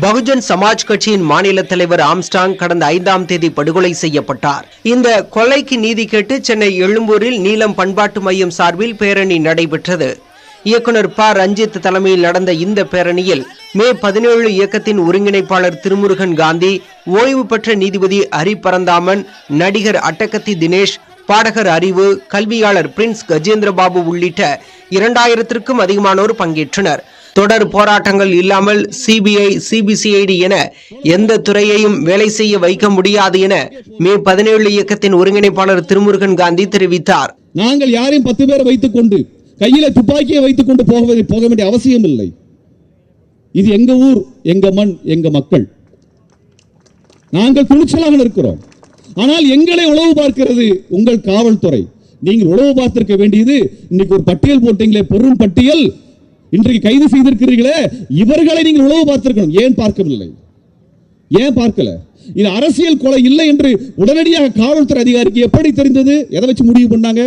பகுஜன் சமாஜ் கட்சியின் மாநில தலைவர் ஆம்ஸ்டாங் கடந்த ஐந்தாம் தேதி படுகொலை செய்யப்பட்டார். இந்த கொலைக்கு நீதி கேட்டு சென்னை எழும்பூரில் நீலம் பண்பாட்டு மையம் சார்பில் பேரணி நடைபெற்றது. இயக்குனர் ப. ரஞ்சித் தலைமையில் நடந்த இந்த பேரணியில் மே பதினேழு இயக்கத்தின் ஒருங்கிணைப்பாளர் திருமுருகன் காந்தி ஓய்வு பெற்ற நீதிபதி ஹரி பரந்தாமன் நடிகர் அட்டகத்தி தினேஷ் பாடகர் அறிவு கல்வியாளர் பிரின்ஸ் கஜேந்திரபாபு உள்ளிட்ட இரண்டாயிரத்திற்கும் அதிகமானோர் பங்கேற்றனர். தொடர் போராட்டங்கள் இல்லாமல் சிபிஐ சிபிசிஐடி என எந்த துறையையும் வேலை செய்ய வைக்க முடியாது என மே பதினேழு இயக்கத்தின் ஒருங்கிணைப்பாளர் திருமுருகன் காந்தி தெரிவித்தார். நாங்கள் யாரையும் பத்து பேரை வைத்துக் கொண்டு கையில துப்பாக்கியை வைத்துக் கொண்டு போக போக வேண்டிய அவசியம் இல்லை இது எங்க ஊர் எங்க மண் எங்க மக்கள். நாங்கள் துணிச்சலாக இருக்கிறோம் ஆனால் எங்களை உளவு பார்க்கிறது உங்கள் காவல்துறை. நீங்கள் உளவு பார்த்திருக்க வேண்டியது இன்னைக்கு ஒரு பட்டியல் போட்டீங்களே பெரும் பட்டியல். இன்றைக்கு கைது செய்திருக்கிறீர்களே இவர்களை நீங்கள் உளவு பார்த்திருக்கணும். ஏன் பார்க்கவில்லை? ஏன் பார்க்கல? இது அரசியல் கொலை இல்லை என்று உடனடியாக காவல்துறை அதிகாரிக்கு எப்படி தெரிந்தது? எதை வச்சு முடிவு பண்ணாங்க?